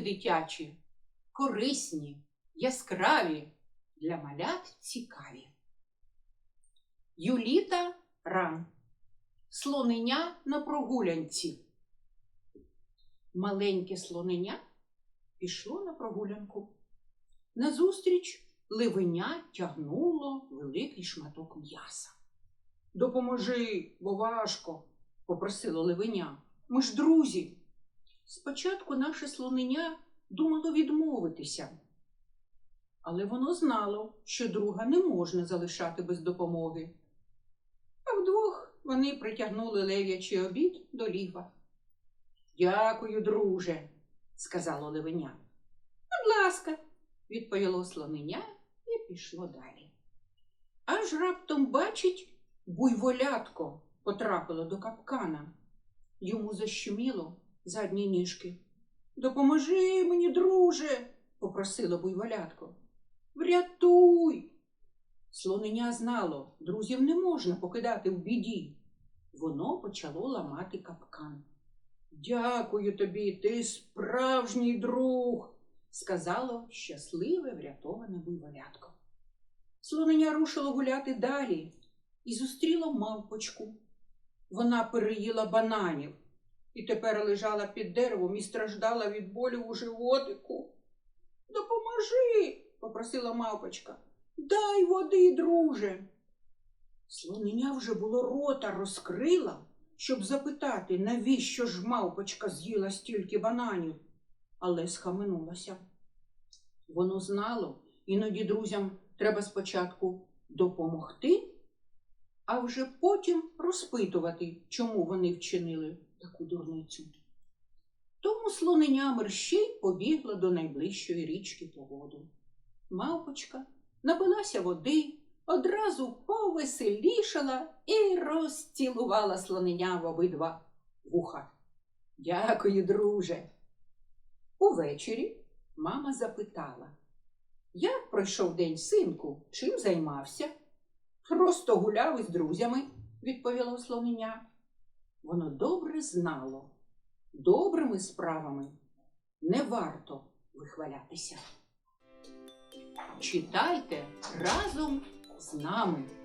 дитячі, корисні, яскраві, для малят цікаві. Юліта ран. Слоненя на прогулянці. Маленьке слоненя пішло на прогулянку. Назустріч ливеня тягнуло великий шматок м'яса. Допоможи, бо важко, попросило ливеня. Ми ж друзі. Спочатку наше слоненя думало відмовитися, але воно знало, що друга не можна залишати без допомоги. А вдвох вони притягнули лев'ячий обід до лігва. Дякую, друже, сказало левеня. Будь ласка, відповіло слоненя і пішло далі. Аж раптом бачить, буйволятко потрапило до капкана. Йому защеміло задні ніжки. Допоможи мені, друже, попросило буйволятко. Врятуй. Слоненя знало, друзів не можна покидати в біді. Воно почало ламати капкан. Дякую тобі, ти справжній друг, сказало щасливе врятоване буйволятко. Слоненя рушило гуляти далі і зустріло мавпочку. Вона переїла бананів і тепер лежала під деревом і страждала від болю у животику. Допоможи, попросила мавпочка. Дай води, друже. Слоненя вже було рота розкрила, щоб запитати, навіщо ж мавпочка з'їла стільки бананів, але схаменулася. Воно знало, іноді друзям треба спочатку допомогти, а вже потім розпитувати, чому вони вчинили таку дурницю. Тому слоненя мерщій побігла до найближчої річки по воду. Мавпочка напилася води, одразу повеселішала і розцілувала слоненя в обидва вуха. Дякую, друже. Увечері мама запитала, як пройшов день синку, чим займався? Просто гуляв із друзями, відповіло слоненя. Воно добре знало, добрими справами не варто вихвалятися. Читайте разом з нами.